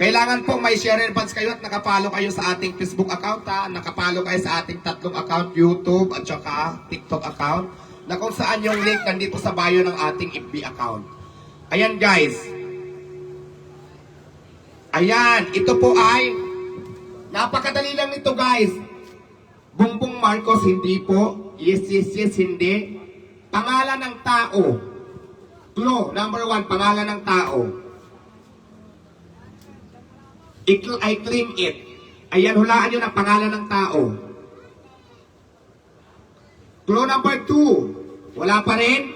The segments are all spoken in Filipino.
Kailangan po may share and kayo at nakapalo kayo sa ating Facebook account ha. Nakapalo kayo sa ating tatlong account, YouTube at saka TikTok account. Na kung saan yung link nandito sa bio ng ating FB account. Ayan guys. Ayan, ito po ay napakadali lang nito guys. Bongbong Marcos hindi po. Yes, yes, yes, hindi. Pangalan ng tao. Clue, number one, pangalan ng tao. I, claim it. Ayan, hulaan nyo ng pangalan ng tao. Clue number two. Wala pa rin.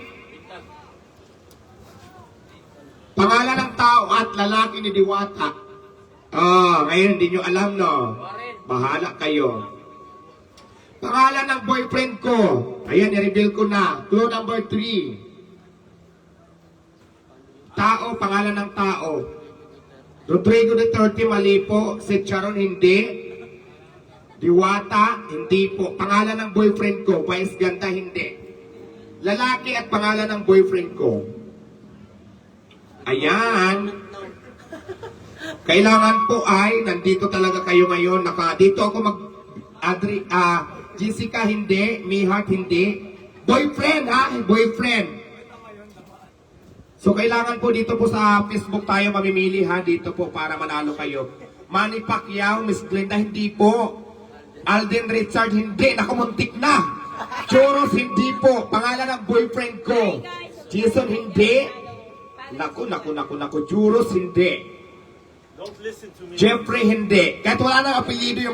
Pangalan ng tao at lalaki ni Diwata. Ah, ngayon hindi nyo alam, no? Bahala kayo. Pangalan ng boyfriend ko. Ayan, i-reveal ko na. Clue number three. Tao, pangalan ng tao. Rodrigo Duterte, mali po. Si Charon, hindi. Diwata, hindi po. Pangalan ng boyfriend ko. Vice Ganda, hindi. Lalaki at pangalan ng boyfriend ko. Ayan. Kailangan po ay, nandito talaga kayo ngayon. Naka, dito ako mag, Adri, ah, Jessica, hindi. Mihart, hindi. Boyfriend, ha? Boyfriend. So kailangan po dito po sa Facebook tayo mamimili ha dito po para manalo kayo. Manny Pacquiao, Miss Glenda hindi po. Alden Richard hindi, nakamuntik na. Choros hindi po, pangalan ng boyfriend ko. Jason hindi. Naku, naku, naku, naku, Juros hindi. Jeffrey hindi. Kahit wala nang apelido yung